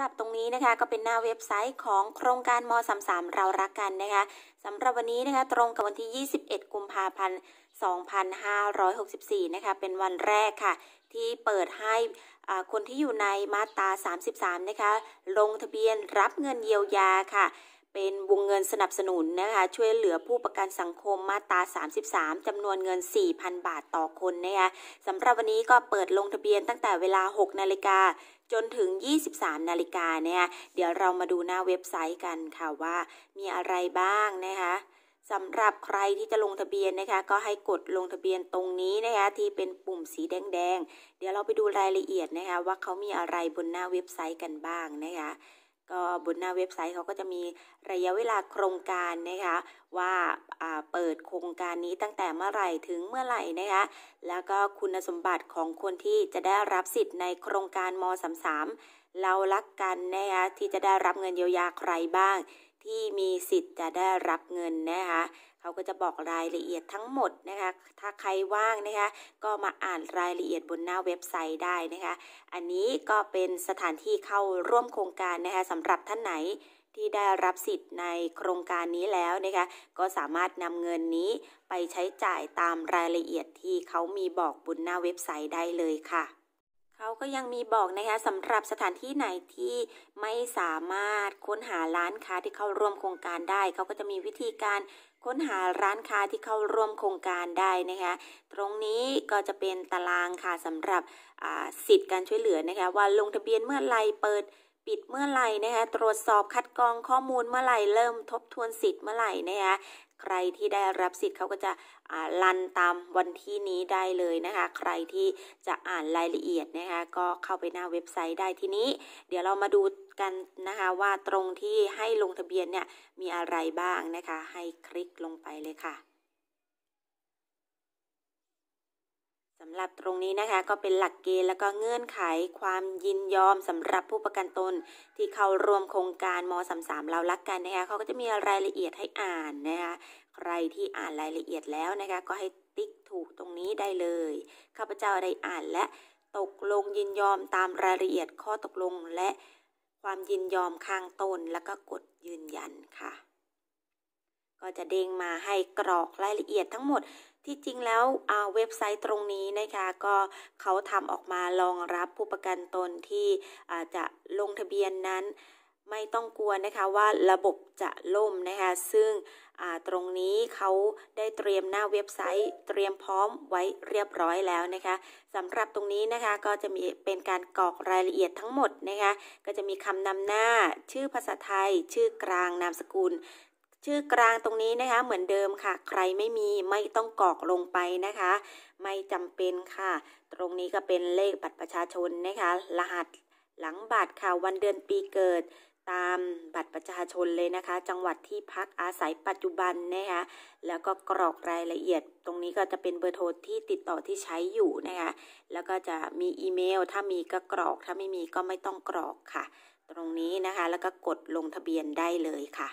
หรับตรงนี้นะคะก็เป็นหน้าเว็บไซต์ของโครงการม 33 เรารักกันนะคะสำหรับวันนี้นะคะตรงกับวันที่ 21 กุมภาพันธ์ 2564 นะคะเป็นวันแรกค่ะ ที่เปิดให้คนที่อยู่ในมาตรา 33 นะคะ ลงทะเบียนรับเงินเยียวยาค่ะ เป็นวงเงินสนับสนุนนะคะช่วยเหลือผู้ประกันสังคมมาตรา 33 จำนวนเงิน 4,000 บาทต่อคนนะคะสำหรับวันนี้ก็เปิดลงทะเบียนตั้งแต่เวลา 6 นาฬิกาจนถึง 23 นาฬิกาเนี่ยเดี๋ยวเรามาดูหน้าเว็บไซต์กันค่ะว่ามีอะไรบ้างนะคะสำหรับใครที่จะลงทะเบียนนะคะ ก็ให้กดลงทะเบียนตรงนี้นะคะที่เป็นปุ่มสีแดงๆ เดี๋ยวเราไปดูรายละเอียดนะคะ ว่าเขามีอะไรบนหน้าเว็บไซต์กันบ้างนะคะ ก็บนหน้าเว็บไซต์เขาก็จะมีระยะเวลาโครงการนะคะ ว่าเปิดโครงการนี้ตั้งแต่เมื่อไหร่ถึงเมื่อไหร่นะคะ แล้วก็คุณสมบัติของคนที่จะได้รับสิทธิ์ในโครงการม .33 เรารักกันนะคะที่จะได้รับเงินเยียวยาใครบ้าง ที่มีสิทธิ์จะได้รับเงินนะคะ เขาก็จะบอกรายละเอียดทั้งหมดนะคะ ถ้าใครว่างนะคะ ก็มาอ่านรายละเอียดบนหน้าเว็บไซต์ได้นะคะ อันนี้ก็เป็นสถานที่เข้าร่วมโครงการนะคะสำหรับท่านไหนที่ได้รับสิทธิ์ในโครงการนี้แล้วนะคะ ก็สามารถนำเงินนี้ไปใช้จ่ายตามรายละเอียดที่เขามีบอกบนหน้าเว็บไซต์ได้เลยค่ะเขาก็ยังมีบอกนะคะสำหรับสถานที่ไหนที่ไม่สามารถค้นหาร้านค้าที่เข้าร่วมโครงการได้ เขาก็จะมีวิธีการ ค้นหาร้านค้าที่เข้าร่วมโครงการได้นะคะ ตรงนี้ก็จะเป็นตารางค่ะสำหรับสิทธิ์การช่วยเหลือนะคะ ว่าลงทะเบียนเมื่อไรเปิด ปิดเมื่อไหร่นะคะตรวจสอบคัดกรองข้อมูลเมื่อไหร่เริ่มทบทวนสิทธิ์เมื่อไหร่นะคะใครที่ได้รับสิทธิ์เขาก็จะลันตามวันที่นี้ได้เลยนะคะ ใครที่จะอ่านรายละเอียดนะคะก็เข้าไปหน้าเว็บไซต์ได้ทีนี้ เดี๋ยวเรามาดูกันนะคะว่าตรงที่ให้ลงทะเบียนเนี่ยมีอะไรบ้างนะคะ ให้คลิกลงไปเลยค่ะ สำหรับตรงนี้นะคะก็เป็นหลักเกณฑ์แล้วก็เงื่อนไขความยินยอมสำหรับผู้ประกันตนที่เข้าร่วมโครงการม .33 เรารักกันนะคะเขาก็จะมีรายละเอียดให้อ่านนะคะใครที่อ่านรายละเอียดแล้วนะคะก็ให้ติ๊กถูกตรงนี้ได้เลยข้าพเจ้าได้อ่านและตกลงยินยอมตามรายละเอียดข้อตกลงและความยินยอมข้างต้นแล้วก็กดยืนยันค่ะ ก็จะเด้งมาให้กรอกรายละเอียดทั้งหมด ที่จริงแล้วเว็บไซต์ตรงนี้นะคะ ก็เขาทำออกมารองรับผู้ประกันตนที่จะลงทะเบียนนั้น ไม่ต้องกลัวนะคะว่าระบบจะล่มนะคะ ซึ่งตรงนี้เขาได้เตรียมหน้าเว็บไซต์ เตรียมพร้อมไว้เรียบร้อยแล้วนะคะสำหรับตรงนี้นะคะก็จะมีเป็นการกรอกรายละเอียดทั้งหมดนะคะ ก็จะมีคำนำหน้า ชื่อภาษาไทย ชื่อกลางนามสกุล ชื่อกลางตรงนี้นะคะเหมือนเดิมค่ะ ใครไม่มีไม่ต้องกรอกลงไปนะคะ ไม่จำเป็นค่ะ ตรงนี้ก็เป็นเลขบัตรประชาชนนะคะ รหัสหลังบัตรค่ะวันเดือนปีเกิดตามบัตรประชาชนเลยนะคะ จังหวัดที่พักอาศัยปัจจุบันนะคะแล้วก็กรอกรายละเอียด ตรงนี้ก็จะเป็นเบอร์โทรที่ติดต่อที่ใช้อยู่นะคะแล้วก็จะมีอีเมล ถ้ามีก็กรอกถ้าไม่มีก็ไม่ต้องกรอกค่ะ ตรงนี้นะคะแล้วก็กดลงทะเบียนได้เลยค่ะ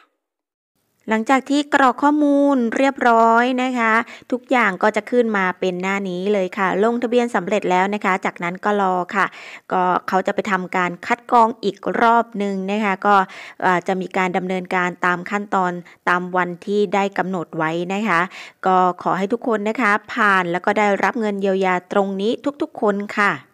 หลังจากที่กรอกข้อมูลเรียบร้อยนะคะ ทุกอย่างก็จะขึ้นมาเป็นหน้านี้เลยค่ะ ลงทะเบียนสำเร็จแล้วนะคะ จากนั้นก็รอค่ะ ก็เขาจะไปทำการคัดกรองอีกรอบหนึ่งนะคะ ก็จะมีการดำเนินการตามขั้นตอนตามวันที่ได้กำหนดไว้นะคะ ก็ขอให้ทุกคนนะคะ ผ่านแล้วก็ได้รับเงินเยียวยาตรงนี้ทุกๆคนค่ะ